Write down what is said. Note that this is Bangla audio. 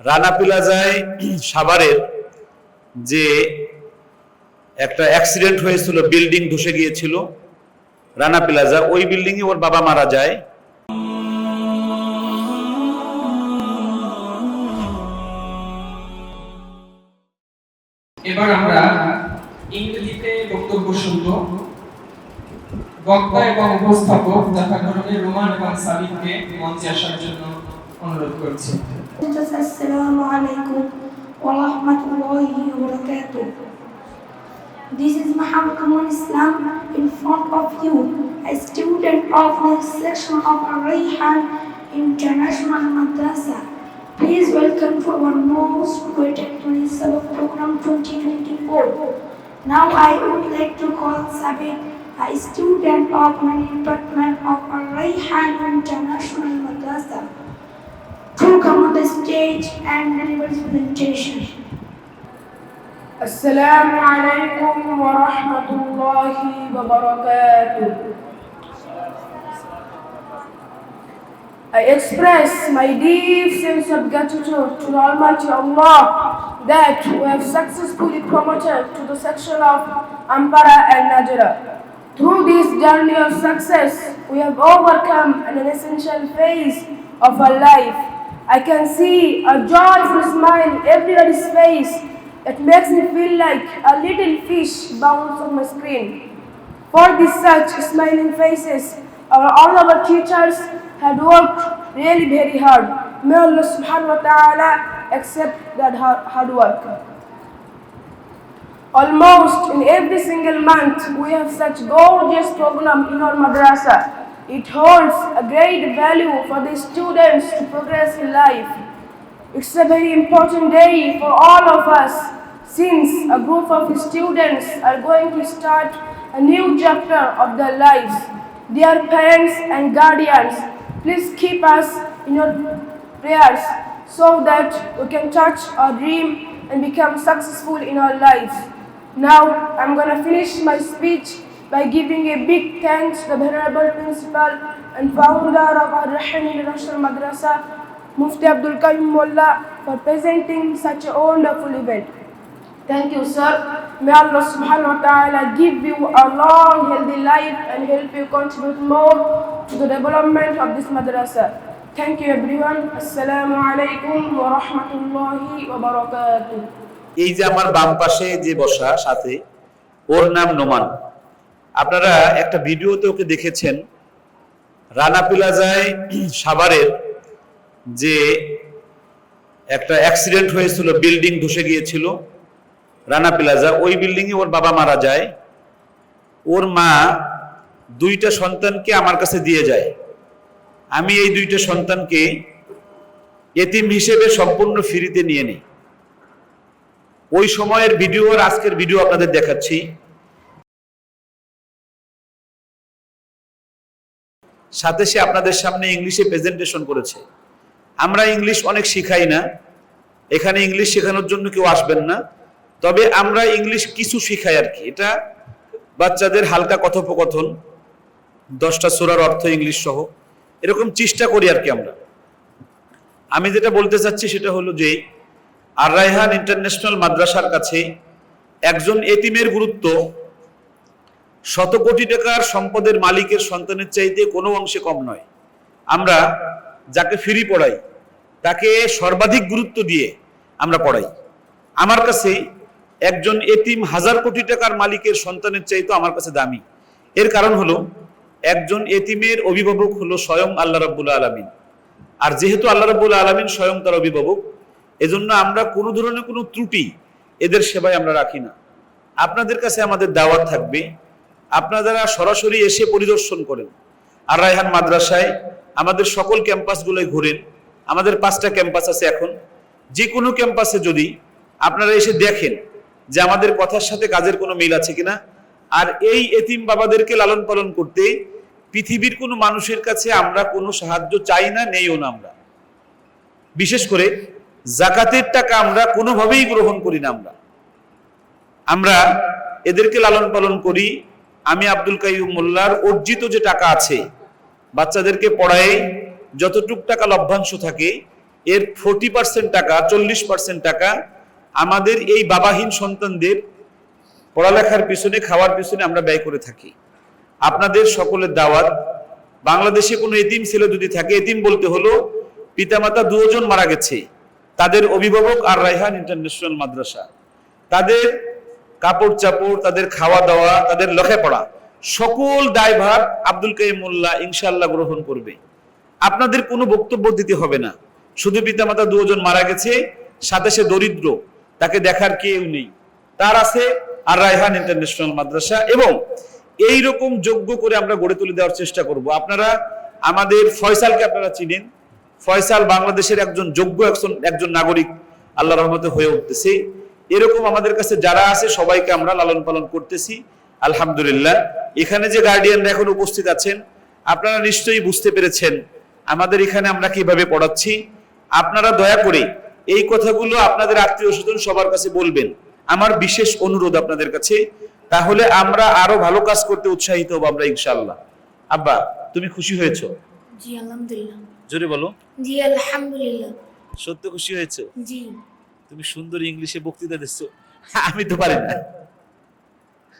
রানা প্লাজায় সাভারের যে একটা অ্যাক্সিডেন্ট হয়েছিল, বিল্ডিং ধসে গিয়েছিল। রানা প্লাজা ওই বিল্ডিং এ ওর বাবা মারা যায়। এবার আমরা ইংরেজিতে বক্তব্য শুনব। বক্তা এবং উপস্থাপক যথাক্রমে রোমান এবং সাবিককে মঞ্চে আসার জন্য অনুরোধ করছি। Assalamu. This is Muhammad Kamal Islam in front of you, a student of the section of Arayhan International Madrasa. Please welcome for our most awaited 27th program 2024. Now I would like to call Sabit, a student of my department of Arayhan International Madrasa to come on the stage and deliver his presentation. السلام عليكم ورحمة الله وبركاته. I express my deep sense of gratitude to the Almighty Allah that we have successfully promoted to the section of Ampara and Najera. Through this journey of success, we have overcome an essential phase of our life. I can see a joyful smile everybody's face It makes me feel like a little fish bounce on my screen. For these such smiling faces, our, all our teachers had worked really very hard. May Allah subhanahu wa ta'ala accept that hard, hard work. Almost in every single month, we have such gorgeous program in our madrasa. It holds a great value for the students to progress in life. It's a very important day for all of us since a group of students are going to start a new chapter of their lives. Dear parents and guardians, please keep us in your prayers so that we can touch our dream and become successful in our lives. Now, I'm going to finish my speech by giving a big thanks to the Venerable Principal and founder of Ar Rahman International Madrasa, Mufti Abdul Qayyum Mullah, for presenting such a wonderful event. Thank you, sir. May Allah subhanahu wa ta'ala give you a long, healthy life and help you contribute more to the development of this madrasa. Thank you, everyone. Assalamu alaikum wa rahmatullahi wa barakatuh. এই যে আমার বাম পাশে যে বসা সাথে ওর নাম নোমান আপনারা একটা ভিডিওতে ওকে দেখেছেন, রানা প্লাজায় সাভারের যে একটা অ্যাক্সিডেন্ট হয়েছিল, বিল্ডিং ধসে গিয়েছিল, রানা প্লাজা। ওই বিল্ডিং এ ওর বাবা মারা যায়। ওর মা দুইটা সন্তানকে আমার কাছে দিয়ে যায়। আমি এই দুইটা সন্তানকে এতিম হিসেবে সম্পূর্ণ ফ্রিতে নিয়ে নিই। ওই সময়ের ভিডিও আর আজকের ভিডিও আপনাদের দেখাচ্ছি। সাথে সে আপনাদের সামনে ইংলিশে প্রেজেন্টেশন করেছে। আমরা ইংলিশ অনেক শিখাই না। এখানে ইংলিশ শেখানোর জন্য কেউ আসবেন না। তবে আমরা ইংলিশ কিছু শিখাই আর কি। এটা বাচ্চাদের হালকা কথোপকথন, দশটা সুরার অর্থ ইংলিশ সহ। এরকম চেষ্টা করি আর কি আমরা। আমি যেটা বলতে চাচ্ছি সেটা হলো যে, আর রায়হান ইন্টারন্যাশনাল মাদ্রাসার কাছে একজন এতিমের গুরুত্ব শত কোটি টাকার সম্পদের মালিকের সন্তানের চাইতে কোনো অংশে কম নয়। আমরা যাকে ফিরি পড়াই, তাকে সর্বাধিক গুরুত্ব দিয়ে আমরা পড়াই। আমার কাছে একজন এতিম হাজার কোটি টাকার মালিকের সন্তানের চাইতে আমার কাছে দামি। এর কারণ হলো, একজন এতিমের অভিভাবক হলো স্বয়ং আল্লাহ রাব্বুল আলমিন। আর যেহেতু আল্লাহ রাব্বুল আলমিন স্বয়ং তার অভিভাবক, এজন্য আমরা কোনো ধরনের কোনো ত্রুটি এদের সেবায় আমরা রাখি না। আপনাদের কাছে আমাদের দাওয়াত থাকবে আপনারা সরাসরি এসে পরিদর্শন করেন, আর রায়হান মাদ্রাসায় আমাদের সকল ক্যাম্পাসগুলোয় ঘুরেন, আমাদের পাঁচটা ক্যাম্পাস আছে এখন, যে কোনো ক্যাম্পাসে যদি আপনারা এসে দেখেন যে আমাদের কথার সাথে কাজের কোনো মিল আছে কিনা, আর এই এতিম বাবাদেরকে লালন পালন করতে পৃথিবীর কোনো মানুষের কাছে আমরা কোনো সাহায্য চাই না, নেইও না আমরা। বিশেষ করে জাকাতের টাকা আমরা কোনোভাবেই গ্রহণ করি না আমরা। আমরা এদেরকে লালন পালন করি আমি আব্দুল কাইয়ুম মোল্লার অর্জিত যে টাকা আছে, বাচ্চাদেরকে পড়ায় যতটুক টাকা লভ্যাংশ থাকে, এর ফোর্টি পার্সেন্ট টাকা, চল্লিশ পার্সেন্ট টাকা আমাদের এই বাবাহীন সন্তানদের পড়ালেখার পিছনে, খাওয়ার পিছনে আমরা ব্যয় করে থাকি। আপনাদের সকলের দাওয়াত, বাংলাদেশে কোনো এতিম ছেলে যদি থাকে, এতিম বলতে হলো, পিতামাতা দুজন মারা গেছে, তাদের অভিভাবক আর রাইহান ইন্টারন্যাশনাল মাদ্রাসা। তাদের কাপড় চাপড়, তাদের খাওয়া দাওয়া, তাদের লেখাপড়া সকল দায়ভার আব্দুল কাইম মোল্লা ইনশাল্লাহ গ্রহণ করবে। আপনাদের কোনো বক্তব্য দিতে হবে না। শুধু পিতামাতা দুজন মারা গেছে, সাথে সে দরিদ্র, তাকে দেখার কেউ নেই। তার আছে আর রায়হান ইন্টারন্যাশনাল মাদ্রাসা এবং এই রকম যোগ্য করে আমরা গড়ে তুলে দেওয়ার চেষ্টা করব। আপনারা আমাদের ফয়সালকে আপনারা চিনেন। ফয়সাল বাংলাদেশের একজন যোগ্য একজন একজন নাগরিক। আল্লাহ রহমতে হয়ে উঠতেছে। এরকম আমাদের কাছে যারা আছে সবাইকে আমরা লালন পালন করতেছি। আলহামদুলিল্লাহ। এখানে যে গার্ডিয়ানরা এখন উপস্থিত আছেন আপনারা নিশ্চয়ই বুঝতে পেরেছেন আমাদের এখানে আমরা কীভাবে পড়াচ্ছি। আপনারা দয়া করে এই কথাগুলো আপনাদের আত্মীয় স্বজন সবার কাছে বলবেন। আমার বিশেষ অনুরোধ আপনাদের কাছে। তাহলে আমরা আরও ভালো কাজ করতে উৎসাহিত হব আমরা ইনশাল্লাহ আব্বা তুমি খুশি হয়েছো? জি আলহামদুলিল্লাহ। জোরে বলো। জি আলহামদুলিল্লাহ। সত্য খুশি হয়েছো? জি। তুমি সুন্দর ইংলিশে বক্তৃতা দিচ্ছ। আমি তো পারি না।